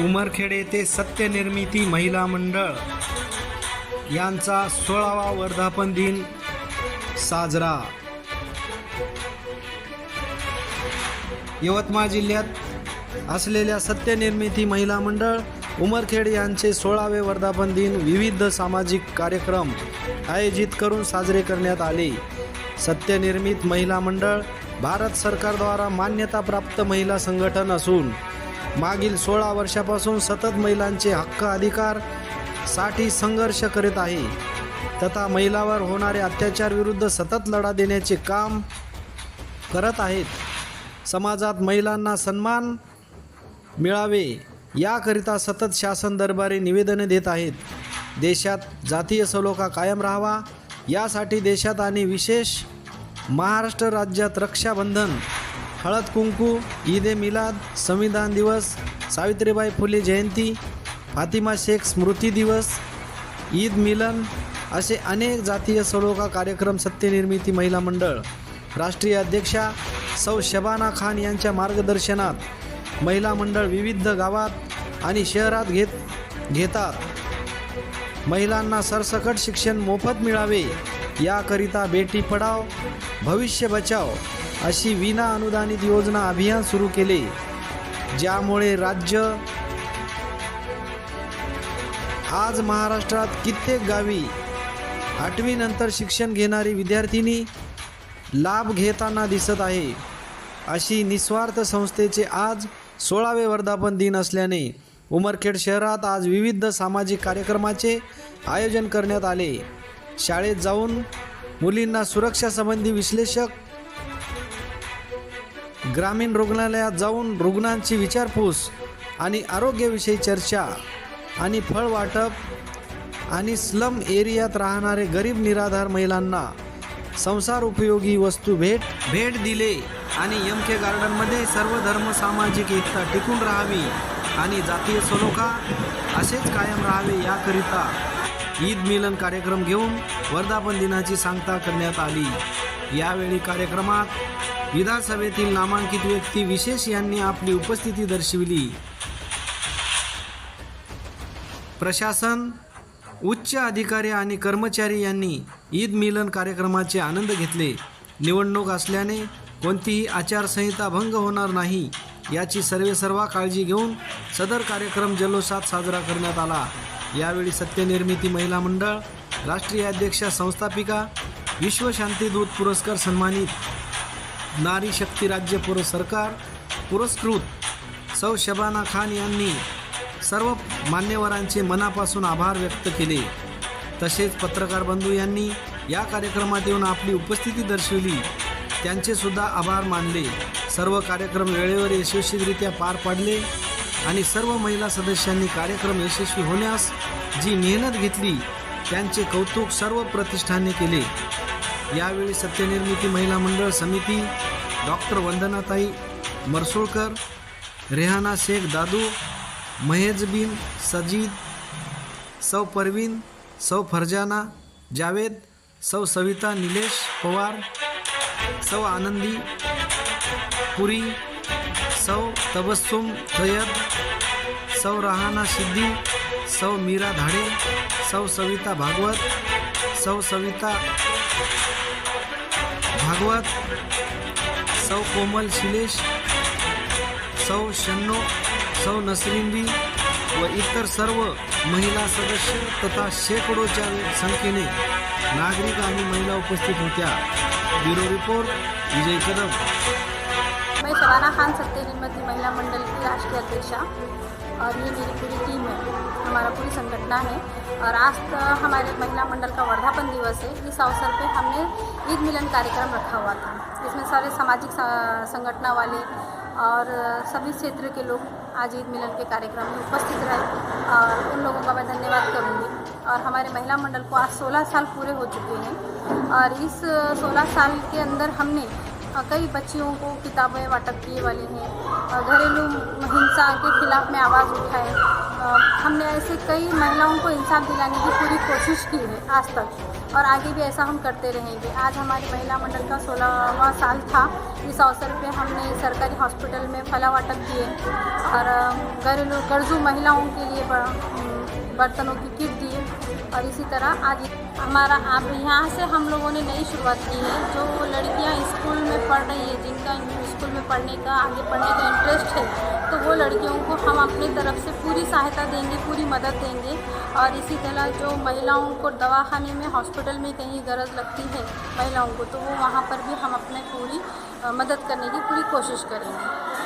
उमरखेड येथे सत्यनिर्मिती महिला मंडळ यांचा सोळावा वर्धापन दिन साजरा. यवतमाळ जिल्ह्यात असलेल्या सत्यनिर्मिती महिला मंडळ उमरखेड यांचे सोळावे वर्धापन दिन विविध सामाजिक कार्यक्रम आयोजित करून साजरे करण्यात आले. सत्यनिर्मित महिला मंडळ भारत सरकारद्वारा मान्यताप्राप्त महिला संघटन असून मागील सोळा वर्षापासून सतत महिलांचे हक्क अधिकारसाठी संघर्ष करीत आहे. तथा महिलावर होणारे अत्याचार विरुद्ध सतत लढा देण्याचे काम करत आहेत. समाजात महिलांना सन्मान मिळावे याकरिता सतत शासन दरबारी निवेदने देत आहेत. देशात जातीय सलोखा कायम राहावा यासाठी देशात आणि विशेष महाराष्ट्र राज्यात रक्षाबंधन हळद कुंकू ईद ए मिलाद संविधान दिवस सावित्रीबाई फुले जयंती फातिमा शेख स्मृती दिवस ईद मिलन असे अनेक जातीय सलोखा कार्यक्रम सत्यनिर्मिती महिला मंडळ राष्ट्रीय अध्यक्षा सौ शबाना खान यांच्या मार्गदर्शनात महिला मंडळ विविध गावात आणि शहरात घेत घेतात. महिलांना सरसकट शिक्षण मोफत मिळावे याकरिता बेटी पढाव भविष्य बचाव अशी विना अनुदानित योजना अभियान सुरू केले ज्यामुळे राज्य आज महाराष्ट्रात कित्येक गावी आठवीनंतर शिक्षण घेणारी विद्यार्थिनी लाभ घेताना दिसत आहे. अशी निस्वार्थ संस्थेचे आज सोळावे वर्धापन दिन असल्याने उमरखेड शहरात आज विविध सामाजिक कार्यक्रमाचे आयोजन करण्यात आले. शाळेत जाऊन मुलींना सुरक्षासंबंधी विश्लेषक ग्रामीण रुग्णालयात जाऊन रुग्णांची विचारपूस आणि आरोग्याविषयी चर्चा आणि फळ वाटप आणि स्लम एरियात राहणारे गरीब निराधार महिलांना संसार उपयोगी वस्तू भेट भेट दिले आणि एम के गार्डनमध्ये सर्व धर्म सामाजिक एकता टिकून राहावी आणि जातीय सलोखा असेच कायम राहावे याकरिता ईद मिलन कार्यक्रम घेऊन वर्धापन दिनाची सांगता करण्यात आली. यावेळी कार्यक्रमात विधानसभेतील नामांकित व्यक्ती विशेष यांनी आपली उपस्थिती दर्शविली. प्रशासन उच्च अधिकारी आणि कर्मचारी यांनी ईद मिलन कार्यक्रमाचे आनंद घेतले. निवडणूक असल्याने कोणतीही आचारसंहिता भंग होणार नाही याची सर्वेसर्वा काळजी घेऊन सदर कार्यक्रम जल्लोषात साजरा करण्यात आला. यावेळी सत्यनिर्मिती महिला मंडळ राष्ट्रीय अध्यक्षा संस्थापिका विश्वशांतीदूत पुरस्कार सन्मानित नारी शक्ती राज्य पुर सरकार पुरस्कृत सौ शबाना खान यांनी सर्व मान्यवरांचे मनापासून आभार व्यक्त केले. तसेच पत्रकार बंधू यांनी या कार्यक्रमात येऊन आपली उपस्थिती दर्शवली. त्यांचे सुद्धा आभार मानले. सर्व कार्यक्रम वेळेवर यशस्वीरित्या पार पाडले आणि सर्व महिला सदस्यांनी कार्यक्रम यशस्वी होण्यास जी मेहनत घेतली त्यांचे कौतुक सर्व प्रतिष्ठांनी केले. यावेळी सत्यनिर्मिती महिला मंडळ समिती डॉक्टर वंदनाताई मरसोळकर रेहाना शेख दादू महेज बिन सजीद सौ परवीन सौ फरजाना जावेद सौ सविता निलेश पवार सौ आनंदी पुरी सौ तबस्सुम सय्यद सौ रहाना सिद्दी सौ मीरा धाडे सौ सविता भागवत सौ सविता भागवत सौ कोमल शिलेश सौ शन्नो सौ नसरिंबी व इतर सर्व महिला सदस्य तथा शेकडोच्या संख्येने नागरिक आणि महिला उपस्थित होत्या. Bureau report Vijay Kadam. मैं शबाना खान सत्यनिर्मिती महिला मंडल की राष्ट्रीय अध्यक्षा। और ये मेरी पूरी टीम है। हमारा पूरी संगठना है। और आज तो हमारे महिला मंडल का वर्धापन दिवस है। इस अवसर पे हमने ईद मिलन कार्यक्रम रखा हुआ था। इसमें सारे सामाजिक संगठना वाले और सभी क्षेत्र के लोग आज ईद मिलन के कार्यक्रम में उपस्थित रहे और उन लोगों का मैं धन्यवाद करूँगी। और हमारे महिला मंडल को आज 16 साल पूरे हो चुके हैं। और इस 16 साल के अंदर हमने कई बच्चियों को किताबें वाटप किए वाले हैं। घरेलू हिंसा के खिलाफ में आवाज़ उठाए हमने ऐसे कई महिलाओं को इंसाफ दिलाने की पूरी कोशिश की है आज तक। और आगे भी ऐसा हम करते रहेंगे। आज हमारे महिला मंडल का सोलहवा साल था। इस अवसर पे हमने सरकारी हॉस्पिटल में फला वाटक किए। और घरेलू, गरजू महिलाओं के लिए बर्तनों की किट दिए और इसी तरह आगे हमारा आप यहाँ से हम लोगों ने नई शुरुआत की है। जो लड़कियाँ स्कूल में पढ़ रही है, जिनका स्कूल में पढ़ने का, आगे पढ़ने का इंटरेस्ट है तो वो लड़कियों को हम अपनी तरफ़ से पूरी सहायता देंगे, पूरी मदद देंगे। और इसी तरह जो महिलाओं को दवाखाने में हॉस्पिटल में कहीं गरज लगती है महिलाओं को तो वो वहाँ पर भी हम अपने पूरी मदद करने की पूरी कोशिश करेंगे।